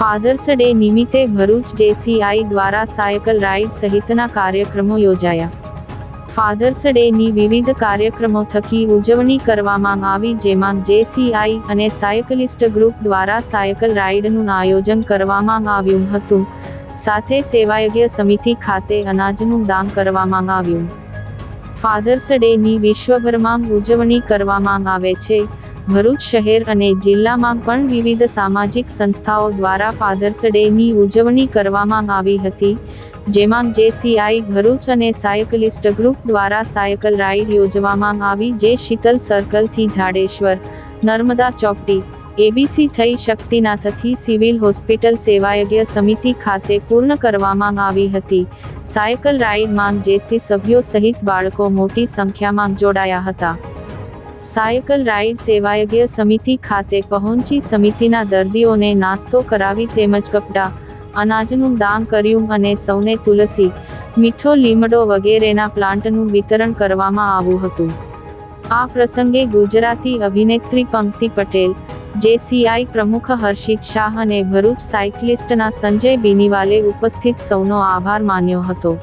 Fathers day નિમિત્તે Bharuch JCI દ્વારા cycle ride સહિતના કાર્યક્રમો યોજાયા. ફાધર્સ ડેની વિવિધ કાર્યક્રમો થકી ઉજવણી કરવામાં આવી જેમાં જેસીઆઈ અને સાયકલિસ્ટ ગ્રુપ દ્વારા સાયકલ રાઇડનું આયોજન કરવામાં આવ્યું હતું. સાથે સેવાયજ્ઞ સમિતિ ખાતે અનાજનું દાન કરવામાં આવ્યું. ફાધર્સ ડેની વિશ્વભરમાં ઉજવણી કરવામાં આવે છે. ભરૂચ શહેર અને જિલ્લામાં પણ વિવિધ સામાજિક સંસ્થાઓ દ્વારા ફાધર્સ ડેની ઉજવણી કરવામાં આવી હતી, જેમાં જેસીઆઈ ભરૂચ અને સાયકલિસ્ટ ગ્રુપ દ્વારા સાયકલ રાઇડ યોજવામાં આવી જે શીતલ સર્કલથી જાડેશ્વર, નર્મદા ચોકડી એબીસી થઈ શક્તિનાથથી સિવિલ હોસ્પિટલ સેવાયજ્ઞ સમિતિ ખાતે પૂર્ણ કરવામાં આવી હતી. સાયકલ રાઇડમાં જેસી સભ્યો સહિત બાળકો મોટી સંખ્યામાં જોડાયા હતા. સાયકલ રાઇડ સેવાયજ્ઞ સમિતિ ખાતે પહોંચી સમિતિના દર્દીઓને નાસ્તો કરાવી તેમજ કપડાં, અનાજનું દાન કર્યું અને સૌને તુલસી, મીઠો લીમડો વગેરેના પ્લાન્ટનું વિતરણ કરવામાં આવ્યું હતું. આ પ્રસંગે ગુજરાતી અભિનેત્રી પંક્તિ પટેલ, જેસીઆઈ પ્રમુખ હર્ષિત શાહ અને ભરૂચ સાયકલિસ્ટના સંજય બિનિવાલે ઉપસ્થિત સૌનો આભાર માન્યો હતો.